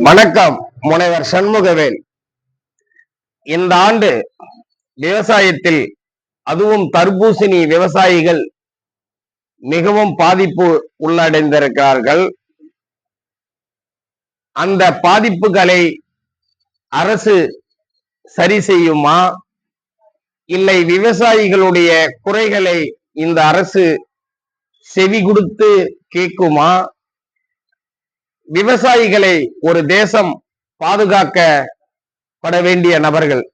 வணக்கம் முனைவர் சண்முகவேல். இந்த ஆண்டு விவசாயத்தில் அதுவும் தர்பூசணி விவசாயிகள் மிகவும் பாதிப்பு உள்ளடைந்திருக்கிறார்கள். அந்த பாதிப்புகளை அரசு சரி செய்யுமா? இல்லை விவசாயிகளுடைய குறைகளை இந்த அரசு செவி கொடுத்து கேட்குமா? விவசாயிகளை ஒரு தேசம் பாதுகாக்கப்பட வேண்டிய நபர்கள்.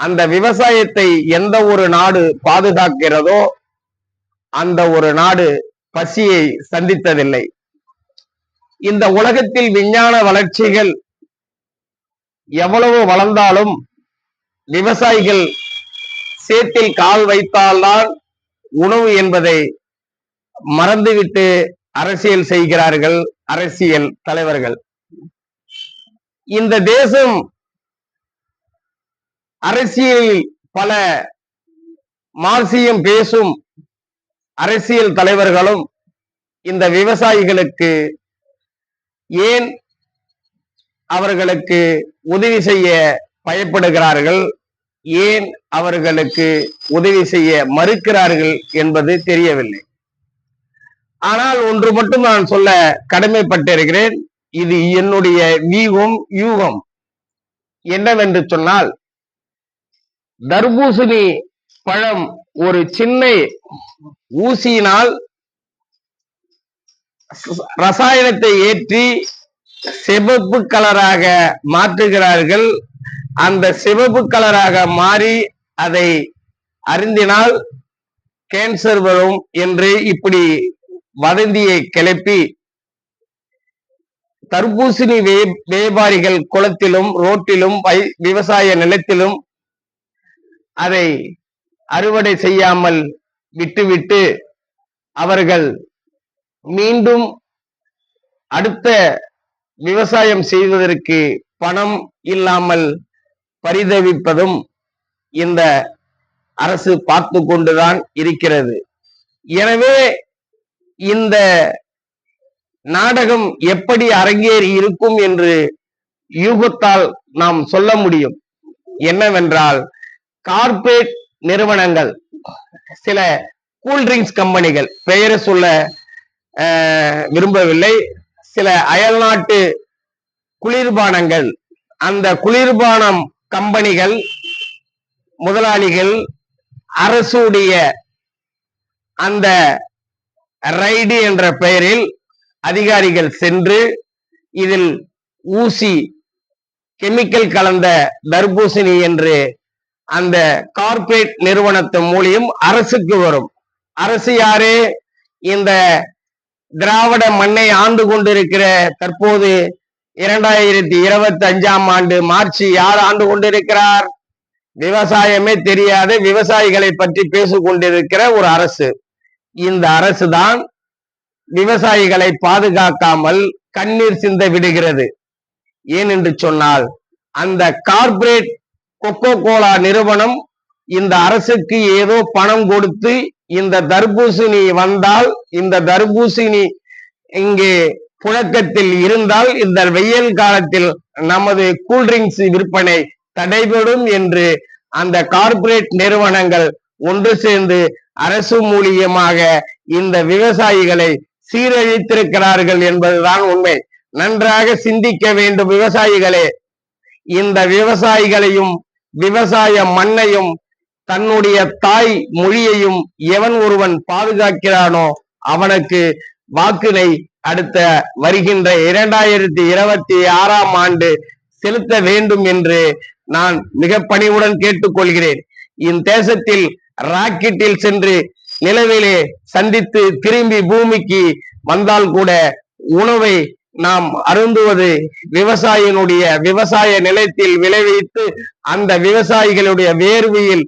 அந்த விவசாயத்தை எந்த ஒரு நாடு பாதுகாக்கிறதோ அந்த ஒரு நாடு பசியை சந்தித்ததில்லை. இந்த உலகத்தில் விஞ்ஞான வளர்ச்சிகள் எவ்வளவு வளர்ந்தாலும் விவசாயிகள் சேத்தில் கால் வைத்தால்தான் உணவு என்பதை மறந்துவிட்டு அரசியல் செய்கிறார்கள் அரசியல் தலைவர்கள். இந்த தேசம் அரசியலில் பல மார்சியம் பேசும் அரசியல் தலைவர்களும் இந்த விவசாயிகளுக்கு ஏன் அவர்களுக்கு உதவி செய்ய பயப்படுகிறார்கள்? ஏன் அவர்களுக்கு உதவி செய்ய மறுக்கிறார்கள் என்பது தெரியவில்லை. ஆனால் ஒன்று மட்டும் நான் சொல்ல கடமைப்பட்டிருக்கிறேன். இது என்னுடைய வியூகம் யூகம். என்னவென்று சொன்னால் தர்பூசணி பழம் ஒரு சின்ன ஊசியினால் ரசாயனத்தை ஏற்றி சிவப்பு கலராக மாற்றுகிறார்கள். அந்த சிவப்பு கலராக மாறி அதை அருந்தினால் கேன்சர் வரும் என்று இப்படி வதந்தியை கிளப்பி தர்பூசணி வே- வியாபாரிகள் குளத்திலும் ரோட்டிலும் விவசாய நிலத்திலும் அதை அறுவடை செய்யாமல் விட்டுவிட்டு அவர்கள் மீண்டும் அடுத்த விவசாயம் செய்வதற்கு பணம் இல்லாமல் பரிதவிப்பதும் இந்த அரசு பார்த்து கொண்டுதான் இருக்கிறது. எனவே இந்த நாடகம் எப்படி அரங்கேறி இருக்கும் என்று யூகத்தால் நாம் சொல்ல முடியும். என்னவென்றால் கார்ப்பரேட் நிறுவனங்கள் சில கூல்ட்ரிங்க்ஸ் கம்பெனிகள் பெயரை சொல்ல விரும்பவில்லை. சில அயல்நாட்டு குளிர்பானங்கள் அந்த குளிர்பானம் கம்பெனிகள் முதலாளிகள் அரசுடைய அந்த ரைடு என்ற பெயரில் அதிகாரிகள் சென்று இதில் ஊசி கெமிக்கல் கலந்த தர்பூசணி என்று அந்த கார்ப்பரேட் நிறுவனத்தின் மூலியம் அரசுக்கு வரும். அரசு யாரு? இந்த திராவிட மண்ணை ஆண்டு கொண்டிருக்கிற தற்போது இரண்டாயிரத்தி இருபத்தி அஞ்சாம் ஆண்டு மார்ச் யார் ஆண்டு கொண்டிருக்கிறார்? விவசாயமே தெரியாத. விவசாயிகளை பற்றி பேசிக்கொண்டிருக்கிற ஒரு அரசு. இந்த அரசு தான் விவசாயிகளை பாதுகாக்காமல் கண்ணீர் சிந்த விடுகிறது. ஏன் என்று சொன்னால் அந்த கார்பரேட் கொக்கோ கோலா நிறுவனம் இந்த அரசுக்கு ஏதோ பணம் கொடுத்து இந்த தர்பூசணி வந்தால் இந்த தர்பூசணி இங்கே புழக்கத்தில் இருந்தால் இந்த வெயில் காலத்தில் நமது கூல்ட்ரிங்க்ஸ் விற்பனை தடைபடும் என்று அந்த கார்பரேட் நிறுவனங்கள் ஒன்று சேர்ந்து அரசு மூலியமாக இந்த விவசாயிகளை சீரழித்திருக்கிறார்கள் என்பதுதான் உண்மை. நன்றாக சிந்திக்க வேண்டும் விவசாயிகளே. இந்த விவசாயிகளையும் விவசாய மண்ணையும் தன்னுடைய தாய் மொழியையும் எவன் ஒருவன் பாதுகாக்கிறானோ அவனுக்கு வாக்கினை அடுத்த வருகின்ற இரண்டாயிரத்தி இருபத்தி ஆறாம் ஆண்டு செலுத்த வேண்டும் என்று நான் மிக பணிவுடன் கேட்டுக்கொள்கிறேன். இந்த தேசத்தில் ராக்கெட்டில் சென்று நிலவிலே சந்தித்து திரும்பி பூமிக்கு வந்தால் கூட உணவை நாம் அருந்துவது விவசாயினுடைய விவசாய நிலத்தில் விளைவித்து அந்த விவசாயிகளுடைய வேர்வையில்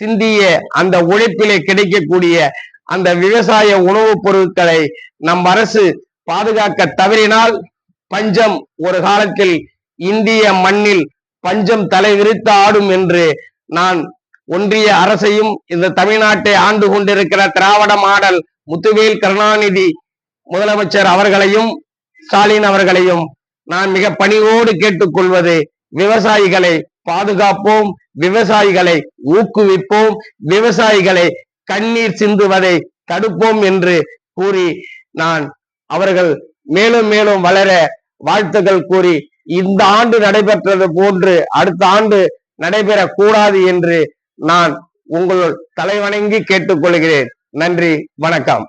சிந்திய அந்த உழைப்பிலே கிடைக்கக்கூடிய அந்த விவசாய உணவுப் பொருட்களை நம் அரசு பாதுகாக்க தவறினால் பஞ்சம் ஒரு காலத்தில் இந்திய மண்ணில் பஞ்சம் தலை விரித்து ஆடும் என்று நான் ஒன்றிய அரசையும் இந்த தமிழ்நாட்டை ஆண்டு கொண்டிருக்கிற திராவிட மாடல் முத்துவேல் கருணாநிதி முதலமைச்சர் அவர்களையும் ஸ்டாலின் அவர்களையும் நான் மிக பணிவோடு கேட்டுக்கொள்வது விவசாயிகளை பாதுகாப்போம் விவசாயிகளை ஊக்குவிப்போம் விவசாயிகளை கண்ணீர் சிந்துவதை தடுப்போம் என்று கூறி நான் அவர்கள் மேலும் மேலும் வளர வாழ்த்துக்கள் கூறி இந்த ஆண்டு நடைபெற்றது போன்று அடுத்த ஆண்டு நடைபெறக்கூடாது என்று நான் உங்கள் தலைவணங்கி கேட்டுக்கொள்கிறேன். நன்றி வணக்கம்.